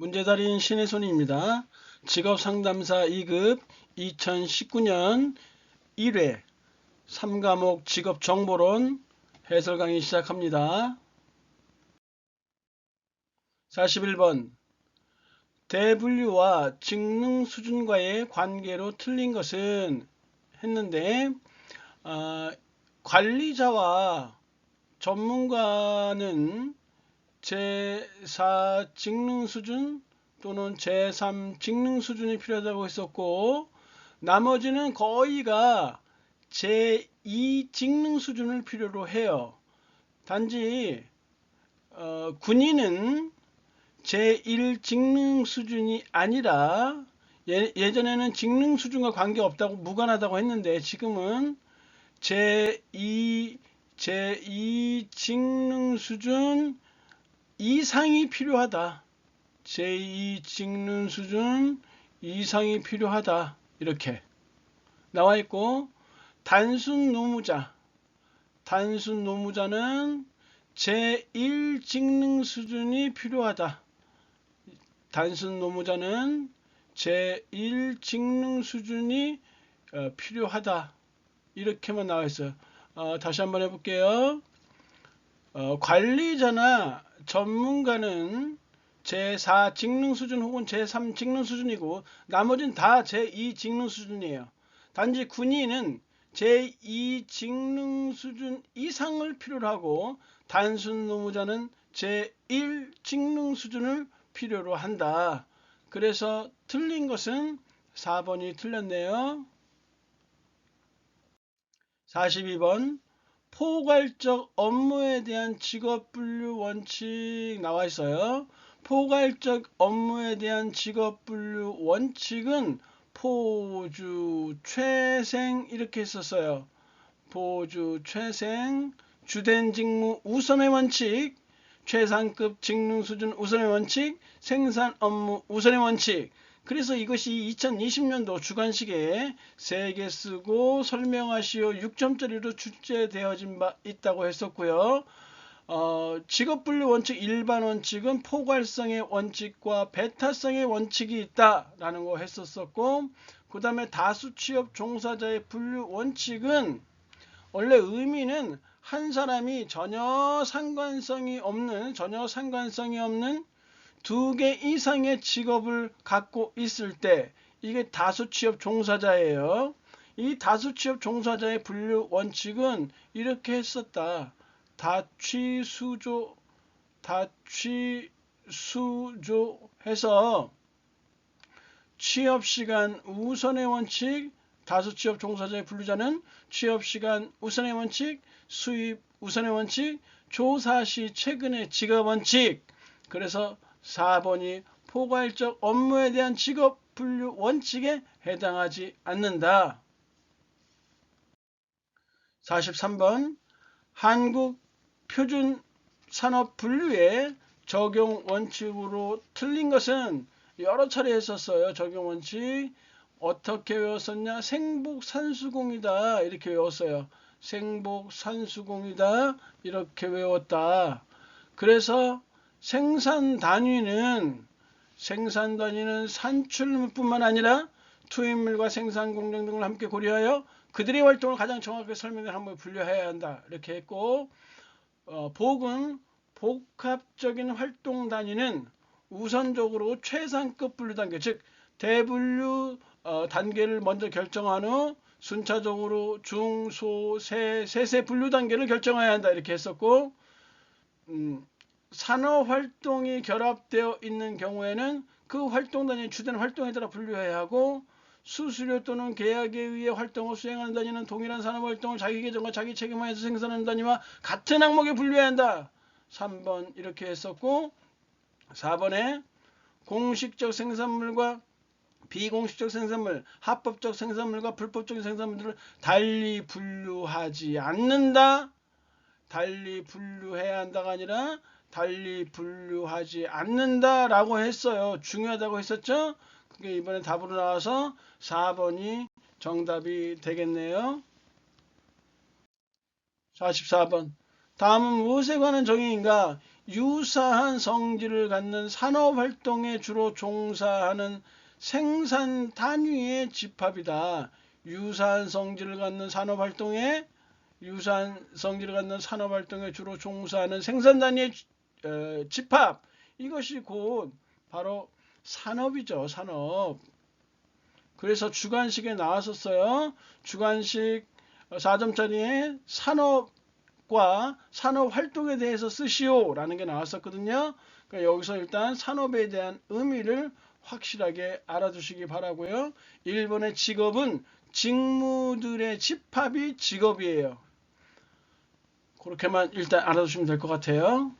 문제달인 신의 손입니다. 직업상담사 2급 2019년 1회 3과목 직업정보론 해설 강의 시작합니다. 41번 대분류와 직능 수준과의 관계로 틀린 것은 했는데 어, 관리자와 전문가는 제4 직능 수준 또는 제3 직능 수준이 필요하다고 했었고 나머지는 거의가 제2 직능 수준을 필요로 해요. 단지 어, 군인은 제1 직능 수준이 아니라 예, 예전에는 직능 수준과 관계없다고 무관하다고 했는데 지금은 제2 제2 직능 수준 이상이 필요하다. 제2 직능 수준 이상이 필요하다. 이렇게 나와 있고 단순 노무자 단순 노무자는 제1 직능 수준이 필요하다. 단순 노무자는 제1 직능 수준이 어, 필요하다. 이렇게만 나와 있어요. 어, 다시 한번 해볼게요. 어, 관리자나 전문가는 제4 직능 수준 혹은 제3 직능 수준이고 나머지는 다 제2 직능 수준이에요. 단지 군인은 제2 직능 수준 이상을 필요로 하고 단순 노무자는 제1 직능 수준을 필요로 한다. 그래서 틀린 것은 4번이 틀렸네요. 42번 포괄적 업무에 대한 직업 분류 원칙 나와 있어요. 포괄적 업무에 대한 직업 분류 원칙은 포주 최생 이렇게 했었어요. 포주 최생 주된 직무 우선의 원칙 최상급 직능 수준 우선의 원칙 생산 업무 우선의 원칙 그래서 이것이 2020년도 주관식에 3개 쓰고 설명하시오 6점짜리로 출제되어진 바 있다고 했었고요. 어, 직업분류 원칙 일반 원칙은 포괄성의 원칙과 배타성의 원칙이 있다라는 거 했었었고 그 다음에 다수 취업 종사자의 분류 원칙은 원래 의미는 한 사람이 전혀 상관성이 없는 전혀 상관성이 없는 두 개 이상의 직업을 갖고 있을 때 이게 다수 취업 종사자예요. 이 다수 취업 종사자의 분류 원칙은 이렇게 했었다. 다취수조 다취수조 해서 취업 시간 우선의 원칙 다수 취업 종사자의 분류자는 취업 시간 우선의 원칙 수입 우선의 원칙 조사 시 최근의 직업 원칙 그래서 4번이 포괄적 업무에 대한 직업 분류 원칙에 해당하지 않는다. 43번 한국 표준 산업 분류의 적용 원칙으로 틀린 것은 여러 차례 했었어요. 적용 원칙. 어떻게 외웠었냐? 생복 산수공이다. 이렇게 외웠어요. 생복 산수공이다. 이렇게 외웠다. 그래서 생산 단위는 생산 단위는 산출물뿐만 아니라 투입물과 생산 공정 등을 함께 고려하여 그들의 활동을 가장 정확하게 설명을 한번 분류해야 한다. 이렇게 했고 어, 복은 복합적인 활동 단위는 우선적으로 최상급 분류 단계 즉 대분류 어, 단계를 먼저 결정한 후 순차적으로 중, 소, 세, 세세 분류 단계를 결정해야 한다 이렇게 했었고 음, 산업 활동이 결합되어 있는 경우에는 그 활동 단위 주된 활동에 따라 분류해야 하고 수수료 또는 계약에 의해 활동을 수행하는 단위는 동일한 산업 활동을 자기 계정과 자기 책임하에서 생산하는 단위와 같은 항목에 분류해야 한다. 3번 이렇게 했었고 4번에 공식적 생산물과 비공식적 생산물, 합법적 생산물과 불법적 생산물들을 달리 분류하지 않는다. 달리 분류해야 한다가 아니라 달리 분류하지 않는다라고 했어요. 중요하다고 했었죠? 그게 이번에 답으로 나와서 4번이 정답이 되겠네요. 44번. 다음은 무엇에 관한 정의인가? 유사한 성질을 갖는 산업 활동에 주로 종사하는 생산 단위의 집합이다. 유사한 성질을 갖는 산업 활동에 유사한 성질을 갖는 산업 활동에 주로 종사하는 생산 단위의 어, 집합 이것이 곧 바로 산업이죠. 산업. 그래서 주관식에 나왔었어요. 주관식 4점짜리에 산업과 산업 활동에 대해서 쓰시오 라는 게 나왔었거든요. 그러니까 여기서 일단 산업에 대한 의미를 확실하게 알아두시기 바라고요. 1번의 직업은 직무들의 집합이 직업이에요. 그렇게만 일단 알아두시면 될 것 같아요.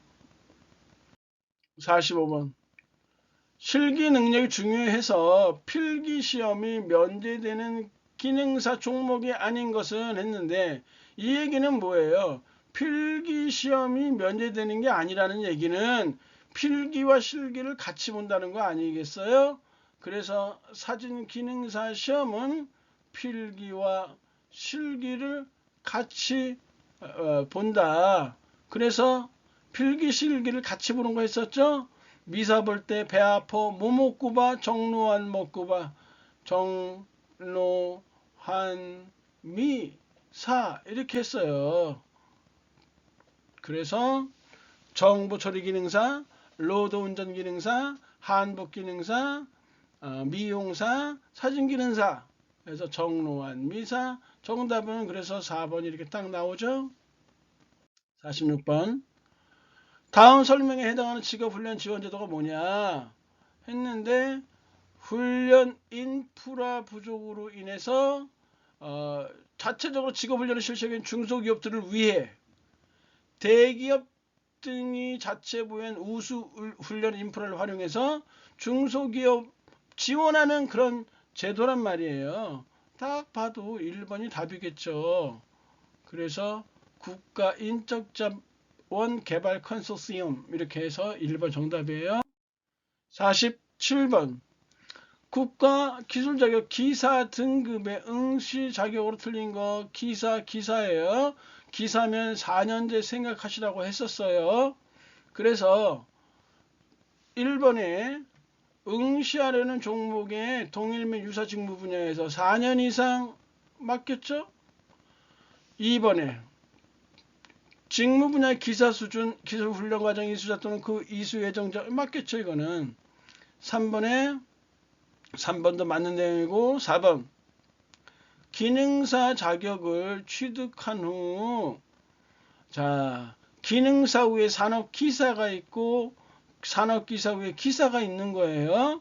45번. 실기 능력이 중요해서 필기 시험이 면제되는 기능사 종목이 아닌 것은 했는데 이 얘기는 뭐예요? 필기 시험이 면제되는 게 아니라는 얘기는 필기와 실기를 같이 본다는 거 아니겠어요? 그래서 사진 기능사 시험은 필기와 실기를 같이 어, 본다. 그래서 필기 실기를 같이 보는 거 했었죠? 미사 볼 때 배 아파 뭐 먹고 봐 정로 안 먹고 봐 정로 한 미사 이렇게 했어요. 그래서 정보 처리 기능사, 로드 운전 기능사, 한복 기능사, 어, 미용사, 사진 기능사. 그래서 정로한 미사. 정답은 그래서 4번 이렇게 딱 나오죠. 46번. 다음 설명에 해당하는 직업훈련 지원 제도가 뭐냐 했는데 훈련 인프라 부족으로 인해서 어, 자체적으로 직업훈련을 실시하는 중소기업들을 위해 대기업 등이 자체 보유한 우수 훈련 인프라를 활용해서 중소기업 지원하는 그런 제도란 말이에요. 딱 봐도 1번이 답이겠죠. 그래서 국가 인적자 원 개발 컨소시엄 이렇게 해서 1번 정답이에요. 47번 국가 기술 자격 기사 등급의 응시 자격으로 틀린 거 기사 기사예요. 기사면 4년제 생각하시라고 했었어요. 그래서 1번에 응시하려는 종목의 동일 및 유사 직무 분야에서 4년 이상 맡겼죠? 2번에 직무 분야 기사 수준 기술 훈련 과정 이수자 또는 그 이수 예정자 맞겠죠 이거는 3번에 3번도 맞는 내용이고 4번 기능사 자격을 취득한 후 자, 기능사 후에 산업기사가 있고 산업기사 후에 기사가 있는 거예요.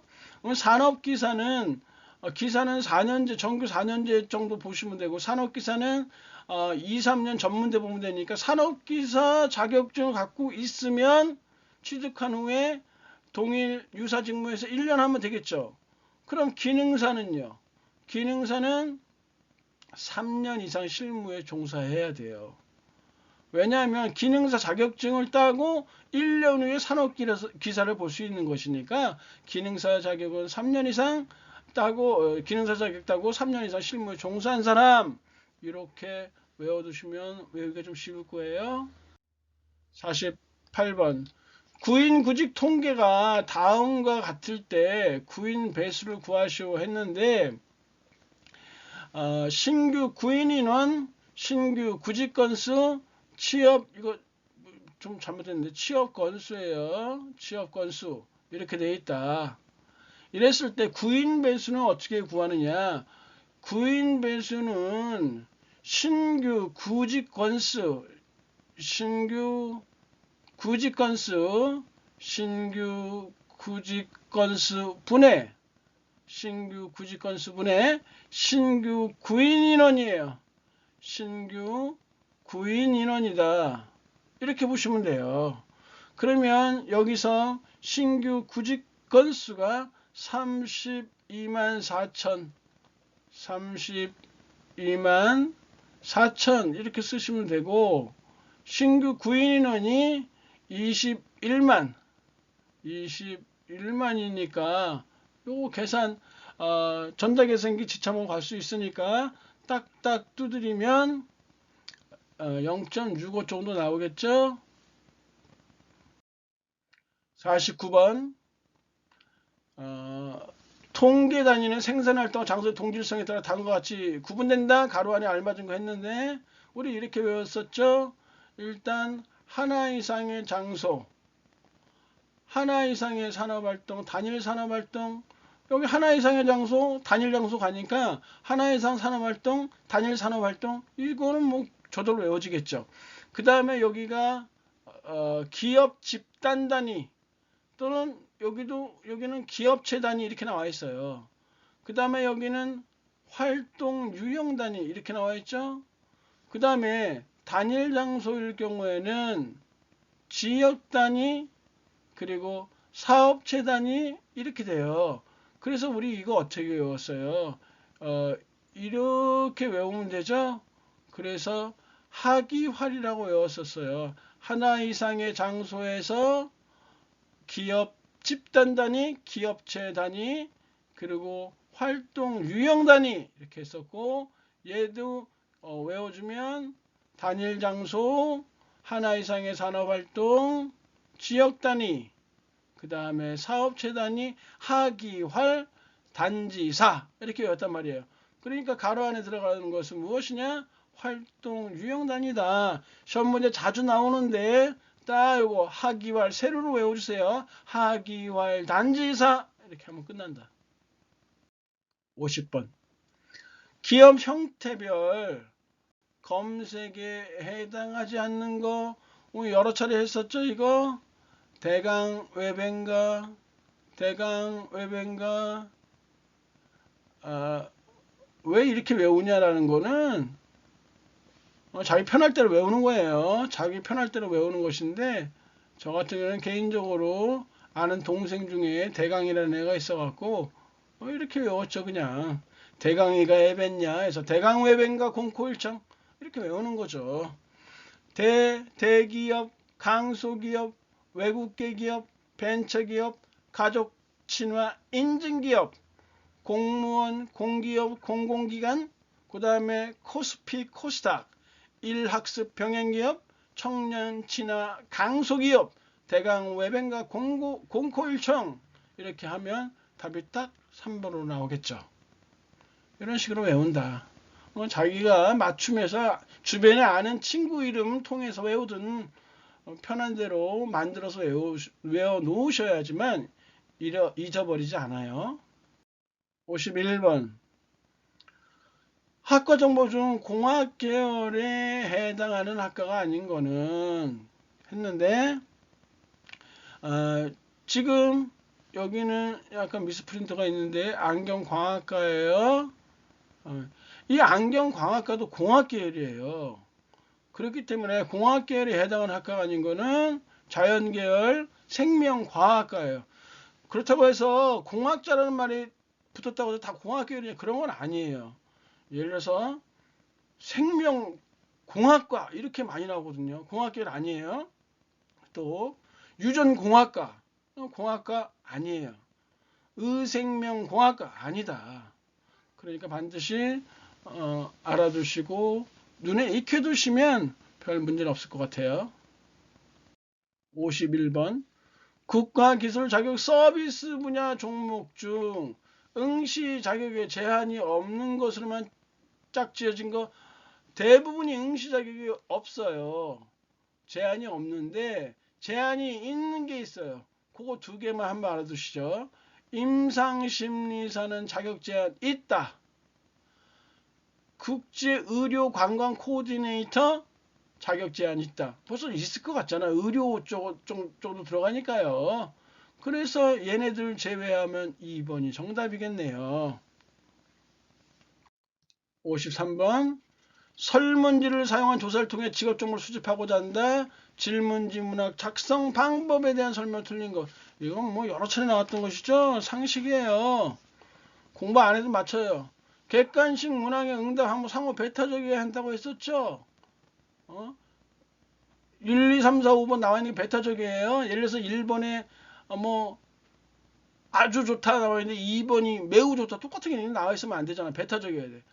산업기사는 어, 기사는 4년제 정규 4년제 정도 보시면 되고 산업기사는 어, 2, 3년 전문대 보면 되니까 산업기사 자격증을 갖고 있으면 취득한 후에 동일 유사 직무에서 1년 하면 되겠죠. 그럼 기능사는요. 기능사는 3년 이상 실무에 종사해야 돼요. 왜냐하면 기능사 자격증을 따고 1년 후에 산업기사를 볼 수 있는 것이니까 기능사 자격은 3년 이상 따고 어, 기능사 자격 따고 3년 이상 실무에 종사한 사람 이렇게 외워두시면 외우기가 좀 쉬울 거예요. 48번 구인 구직 통계가 다음과 같을 때 구인 배수를 구하시오 했는데 어, 신규 구인 인원, 신규 구직 건수, 취업 이거 좀 잘못했는데 취업 건수예요. 취업 건수 이렇게 돼 있다. 이랬을 때 구인 배수는 어떻게 구하느냐? 구인 배수는 신규 구직 건수, 신규 구직 건수, 신규 구직 건수 분의 신규 구직 건수 분의 신규 구인 인원이에요. 신규 구인 인원이다. 이렇게 보시면 돼요. 그러면 여기서 신규 구직 건수가 32만 4천 32만 4천 이렇게 쓰시면 되고 신규 구인 인원이 21만 21만이니까 요거 계산 어, 전자계산기 지참으로 갈수 있으니까 딱딱 두드리면 어, 0.65 정도 나오겠죠? 49번 어, 통계 단위는 생산 활동 장소의 동질성에 따라 다음과 같이 구분된다. 가로 안에 알맞은 거 했는데 우리 이렇게 외웠었죠. 일단 하나 이상의 장소 하나 이상의 산업활동 단일 산업활동 여기 하나 이상의 장소 단일 장소 가니까 하나 이상 산업활동 단일 산업활동 이거는 뭐 저절로 외워지겠죠. 그 다음에 여기가 어, 기업 집단 단위 또는 여기도 여기는 기업체 단위 이렇게 나와 있어요. 그 다음에 여기는 활동 유형 단위 이렇게 나와 있죠. 그 다음에 단일 장소일 경우에는 지역 단위 그리고 사업체 단위 이렇게 돼요. 그래서 우리 이거 어떻게 외웠어요? 어, 이렇게 외우면 되죠? 그래서 하기활이라고 외웠었어요. 하나 이상의 장소에서 기업 집단 단위, 기업체 단위, 그리고 활동 유형 단위 이렇게 했었고 얘도 어, 외워주면 단일 장소, 하나 이상의 산업 활동, 지역 단위, 그 다음에 사업체 단위, 하기활, 단지사 이렇게 외웠단 말이에요. 그러니까 가로 안에 들어가는 것은 무엇이냐? 활동 유형 단위다. 시험 문제 자주 나오는데 딱 요거 하기활 세로로 외워주세요. 하기활 단지사 이렇게 하면 끝난다. 50번 기업 형태별 검색에 해당하지 않는 거 오늘 여러 차례 했었죠 이거 대강 외ben가 대강 외ben가 아, 왜 이렇게 외우냐라는 거는 어, 자기 편할 대로 외우는 거예요. 자기 편할 대로 외우는 것인데 저 같은 경우는 개인적으로 아는 동생 중에 대강이라는 애가 있어갖고 어, 이렇게 외웠죠 그냥 대강이가 애뱉냐 해서 대강 외ben가 공코일청 이렇게 외우는 거죠. 대 대기업 강소기업 외국계 기업 벤처기업 가족 친화 인증기업 공무원 공기업 공공기관 그 다음에 코스피 코스닥 일학습 병행기업, 청년 친화 강소기업, 대강 외뱅가 공고, 공코일청 이렇게 하면 답이 딱 3번으로 나오겠죠. 이런 식으로 외운다. 어, 자기가 맞춤해서 주변에 아는 친구 이름 통해서 외우든 어, 편한 대로 만들어서 외우, 외워 놓으셔야지만 잃어, 잊어버리지 않아요. 51번 학과 정보 중 공학 계열에 해당하는 학과가 아닌 거는 했는데 어, 지금 여기는 약간 미스프린트가 있는데 안경광학과예요. 어, 이 안경광학과도 공학 계열이에요. 그렇기 때문에 공학 계열에 해당하는 학과가 아닌 거는 자연 계열 생명과학과예요. 그렇다고 해서 공학자라는 말이 붙었다고 해서 다 공학 계열이 그런 건 아니에요. 예를 들어서 생명공학과 이렇게 많이 나오거든요. 공학계열 아니에요. 또 유전공학과 공학과 아니에요. 의생명공학과 아니다. 그러니까 반드시 어, 알아두시고 눈에 익혀두시면 별 문제는 없을 것 같아요. 51번 국가기술 자격 서비스 분야 종목 중 응시 자격에 제한이 없는 것으로만 짝지어진 거 대부분이 응시 자격이 없어요. 제한이 없는데 제한이 있는 게 있어요. 그거 두 개만 한번 알아두시죠. 임상심리사는 자격 제한 있다. 국제의료관광 코디네이터 자격 제한 있다. 벌써 있을 것 같잖아요. 의료 쪽, 쪽, 쪽으로 들어가니까요. 그래서 얘네들 제외하면 2번이 정답이겠네요. 53번 설문지를 사용한 조사를 통해 직업 정보를 수집하고자 한다. 질문지 문학 작성 방법에 대한 설명 틀린 것. 이건 뭐 여러 차례 나왔던 것이죠. 상식이에요. 공부 안 해도 맞춰요. 객관식 문항의 응답 한번 상호 베타적이어야 한다고 했었죠. 어? 1, 2, 3, 4, 5번 나와 있는 게 베타적이에요. 예를 들어서 1번에 뭐 아주 좋다 나와 있는데 2번이 매우 좋다. 똑같은 게 나와 있으면 안 되잖아. 베타적이어야 돼.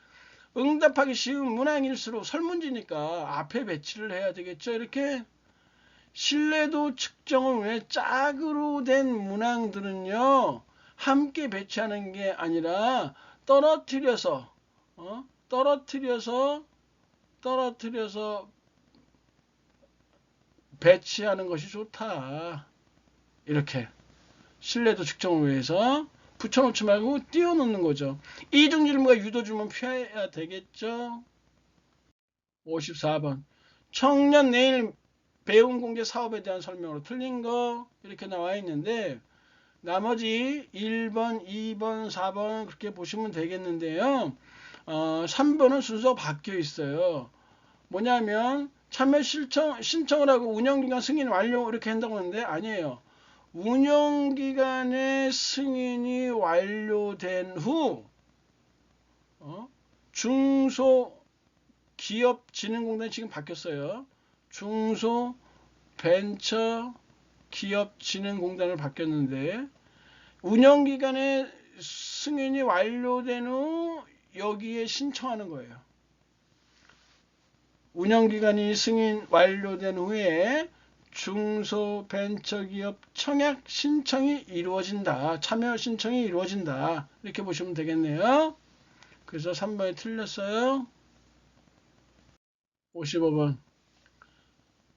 응답하기 쉬운 문항일수록 설문지니까 앞에 배치를 해야 되겠죠. 이렇게 신뢰도 측정을 위해 짝으로 된 문항들은요 함께 배치하는 게 아니라 떨어뜨려서 어? 떨어뜨려서 떨어뜨려서 배치하는 것이 좋다. 이렇게 신뢰도 측정을 위해서 붙여놓지 말고 띄워놓는 거죠. 이중질문과 유도질문 피해야 되겠죠. 54번 청년 내일 배움 공개 사업에 대한 설명으로 틀린 거 이렇게 나와 있는데 나머지 1번, 2번, 4번 그렇게 보시면 되겠는데요. 어, 3번은 순서가 바뀌어 있어요. 뭐냐면 참여 신청, 신청을 하고 운영기간 승인 완료 이렇게 한다고 하는데 아니에요. 운영기간의 승인이 완료된 후 어? 중소기업진흥공단이 지금 바뀌었어요. 중소벤처기업진흥공단을 바뀌었는데 운영기간의 승인이 완료된 후 여기에 신청하는 거예요. 운영기간이 승인 완료된 후에 중소벤처기업 청약 신청이 이루어진다. 참여 신청이 이루어진다. 이렇게 보시면 되겠네요. 그래서 3번이 틀렸어요. 55번.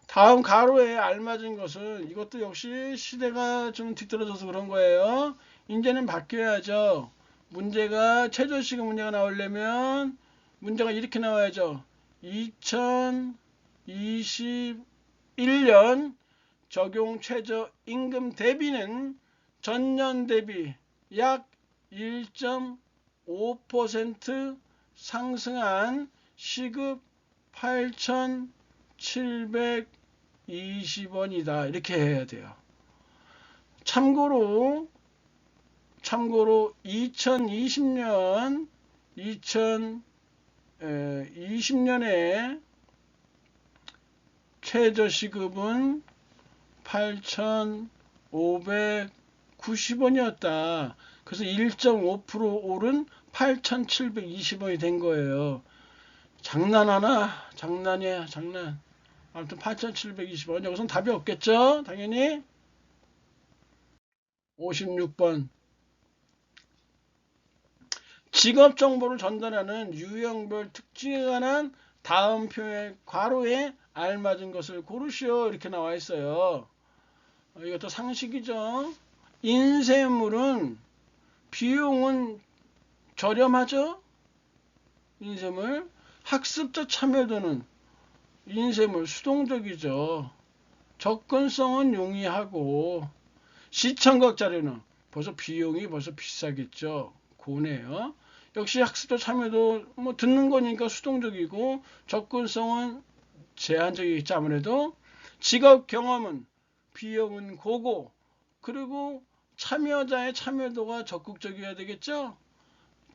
다음 가로에 알맞은 것은 이것도 역시 시대가 좀 뒤떨어져서 그런 거예요. 이제는 바뀌어야죠. 문제가 최저시급 문제가 나오려면 문제가 이렇게 나와야죠. 2021년 적용 최저 임금 대비는 전년 대비 약 1.5% 상승한 시급 8,720원이다. 이렇게 해야 돼요. 참고로 참고로 2020년 2020년에 최저시급은 8,590원이었다. 그래서 1.5% 오른 8,720원이 된 거예요. 장난하나? 장난이야, 장난. 아무튼 8,720원. 여기서는 답이 없겠죠? 당연히. 56번. 직업 정보를 전달하는 유형별 특징에 관한 다음 표의 괄호에 알맞은 것을 고르시오. 이렇게 나와 있어요. 어, 이것도 상식이죠. 인쇄물은 비용은 저렴하죠? 인쇄물. 학습자 참여도는 인쇄물 수동적이죠. 접근성은 용이하고 시청각 자료는 벌써 비용이 벌써 비싸겠죠. 고네요. 역시 학습자 참여도 뭐 듣는 거니까 수동적이고 접근성은 제한적이겠죠. 아무래도 직업 경험은 비용은 고고 그리고 참여자의 참여도가 적극적이어야 되겠죠.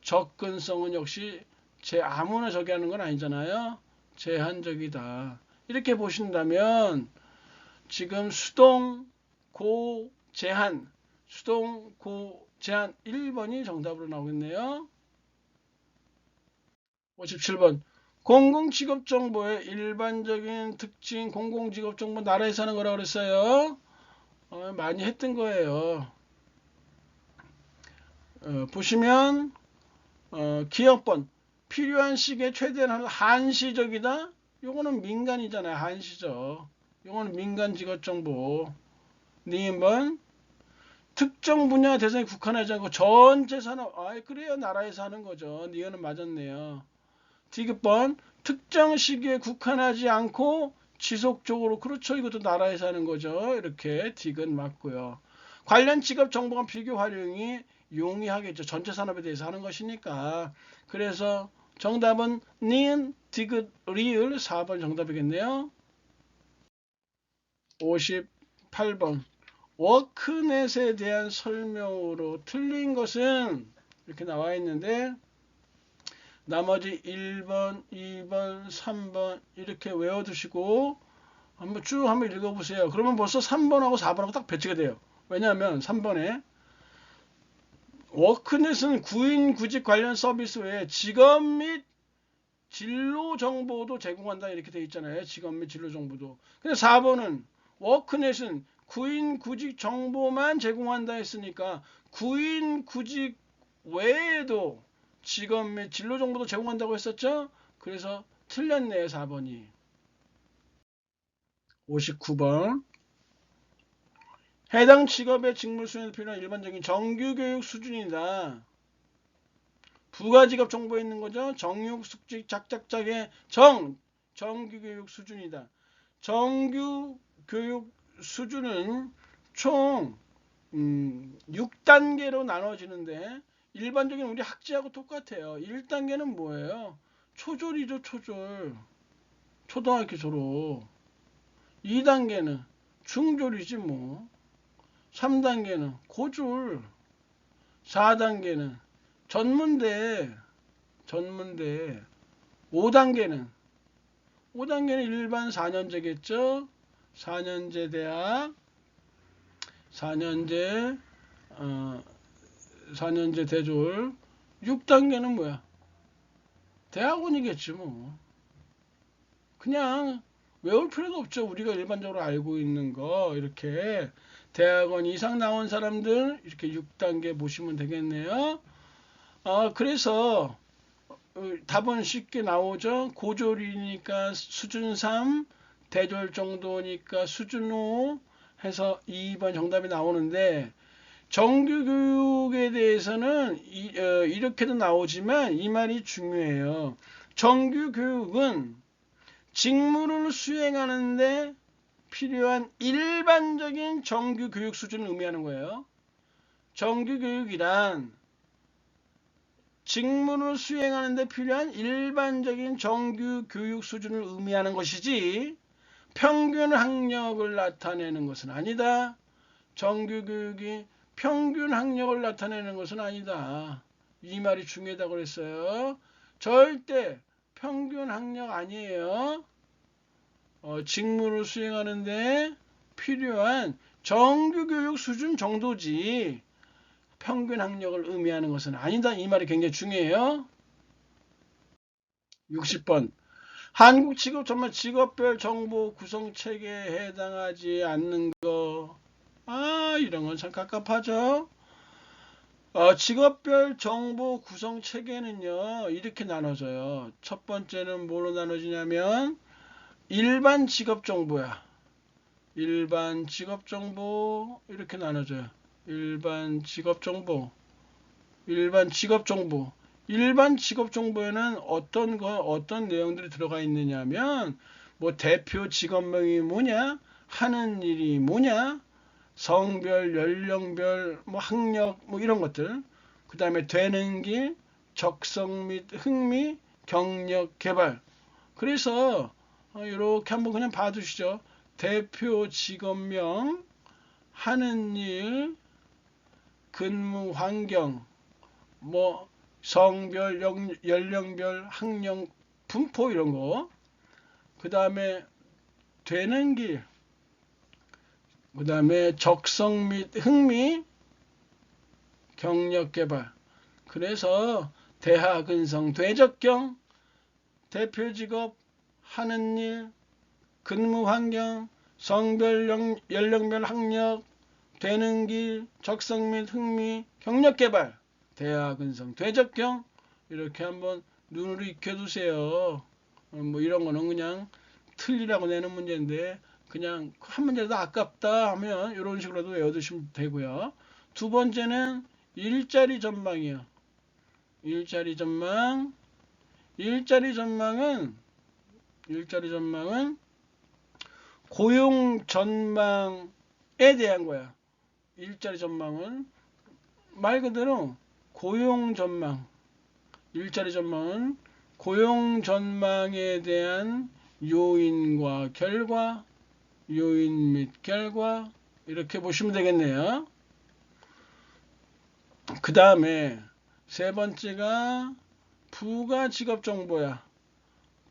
접근성은 역시 제 아무나 저기 하는 건 아니잖아요. 제한적이다. 이렇게 보신다면 지금 수동 고 제한 수동 고 제한 1번이 정답으로 나오겠네요. 57번 공공직업정보의 일반적인 특징 공공직업정보 나라에서 하는 거라고 그랬어요. 어, 많이 했던 거예요. 어, 보시면 어, 기업번 필요한 시기에 최대한 한시적이다. 요거는 민간이잖아요. 한시적. 요거는 민간 직업정보. 니번 특정 분야 대상에 국한하지 않고 전체 산업. 아 그래요. 나라에서 하는 거죠. 니은은 맞았네요. 디귿번 특정 시기에 국한하지 않고 지속적으로 그렇죠. 이것도 나라에서 하는 거죠. 이렇게 디귿 맞고요. 관련 직업 정보가 비교 활용이 용이하겠죠. 전체 산업에 대해서 하는 것이니까. 그래서 정답은 니은, 디귿, 리을 4번 정답이겠네요. 58번 워크넷에 대한 설명으로 틀린 것은 이렇게 나와 있는데 나머지 1번, 2번, 3번 이렇게 외워두시고 한번 쭉 한번 읽어보세요. 그러면 벌써 3번하고 4번하고 딱 배치가 돼요. 왜냐하면 3번에 워크넷은 구인 구직 관련 서비스 외에 직업 및 진로 정보도 제공한다 이렇게 돼 있잖아요. 직업 및 진로 정보도. 근데 4번은 워크넷은 구인 구직 정보만 제공한다 했으니까 구인 구직 외에도 직업 및 진로 정보도 제공한다고 했었죠? 그래서 틀렸네요, 4번이. 59번. 해당 직업의 직무 수행에 필요한 일반적인 정규교육 수준이다. 부가직업 정보에 있는 거죠. 정육, 숙직, 작작작의 정, 정규교육 수준이다. 정규교육 수준은 총 음, 6단계로 나눠지는데 일반적인 우리 학제하고 똑같아요. 1단계는 뭐예요? 초졸이죠, 초졸. 초등학교 졸업. 2단계는 중졸이지 뭐. 3단계는 고졸. 4단계는 전문대. 전문대. 5단계는 5단계는 일반 4년제겠죠. 4년제 대학. 4년제 어, 4년제 대졸 6단계는 뭐야? 대학원이겠지 뭐. 그냥 외울 필요도 없죠. 우리가 일반적으로 알고 있는 거 이렇게 대학원 이상 나온 사람들 이렇게 6단계 보시면 되겠네요. 어, 그래서 어, 답은 쉽게 나오죠. 고졸이니까 수준 3, 대졸 정도니까 수준 5 해서 2번 정답이 나오는데 정규교육에 대해서는 이, 어, 이렇게도 나오지만 이 말이 중요해요. 정규교육은 직무를 수행하는데 필요한 일반적인 정규교육 수준을 의미하는 거예요. 정규교육이란 직무를 수행하는데 필요한 일반적인 정규교육 수준을 의미하는 것이지 평균 학력을 나타내는 것은 아니다. 정규교육이 평균 학력을 나타내는 것은 아니다. 이 말이 중요하다고 그랬어요. 절대 평균 학력 아니에요. 어, 직무를 수행하는데 필요한 정규교육 수준 정도지 평균 학력을 의미하는 것은 아니다. 이 말이 굉장히 중요해요. 60번 한국 직업 정말 직업별 정보 구성 체계에 해당하지 않는 거. 아, 이런 건 참 갑갑하죠. 어, 직업별 정보 구성 체계는요, 이렇게 나눠져요. 첫 번째는 뭐로 나눠지냐면, 일반 직업 정보야. 일반 직업 정보, 이렇게 나눠져요. 일반 직업 정보. 일반 직업 정보. 일반 직업 정보에는 어떤 거 어떤 내용들이 들어가 있느냐면 뭐 대표 직업명이 뭐냐 하는 일이 뭐냐 성별 연령별 뭐 학력 뭐 이런 것들 그 다음에 되는 길 적성 및 흥미 경력 개발 그래서 이렇게 한번 그냥 봐두시죠 대표 직업명 하는 일 근무 환경 뭐 성별, 연령별, 학령, 분포 이런 거. 그 다음에 되는 길. 그 다음에 적성 및 흥미, 경력 개발. 그래서 대하 근성 대적경, 대표 직업, 하는 일, 근무 환경, 성별, 연령별 학력, 되는 길, 적성 및 흥미, 경력 개발. 대학은성 대적경 이렇게 한번 눈으로 익혀두세요. 어, 뭐 이런 거는 그냥 틀리라고 내는 문제인데 그냥 한 문제도 아깝다 하면 이런 식으로도 외워두시면 되고요. 두 번째는 일자리 전망이요. 일자리 전망. 일자리 전망은 일자리 전망은 고용 전망에 대한 거야. 일자리 전망은 말 그대로 고용 전망, 일자리 전망은 고용 전망에 대한 요인과 결과, 요인 및 결과 이렇게 보시면 되겠네요. 그 다음에 세 번째가 부가 직업 정보야.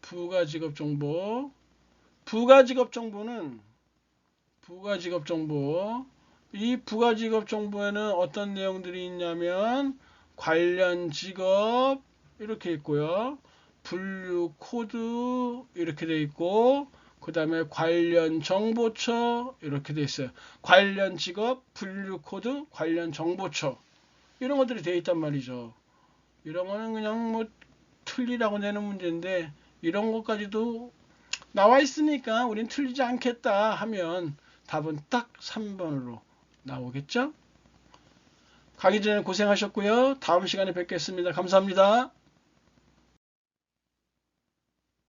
부가 직업 정보. 부가 직업 정보는 부가 직업 정보. 이 부가 직업 정보에는 어떤 내용들이 있냐면 관련 직업 이렇게 있고요. 분류 코드 이렇게 돼 있고 그 다음에 관련 정보처 이렇게 돼 있어요. 관련 직업, 분류 코드, 관련 정보처 이런 것들이 돼 있단 말이죠. 이런 거는 그냥 뭐 틀리라고 내는 문제인데 이런 것까지도 나와 있으니까 우린 틀리지 않겠다 하면 답은 딱 3번으로 나오겠죠? 가기 전에 고생하셨고요. 다음 시간에 뵙겠습니다. 감사합니다.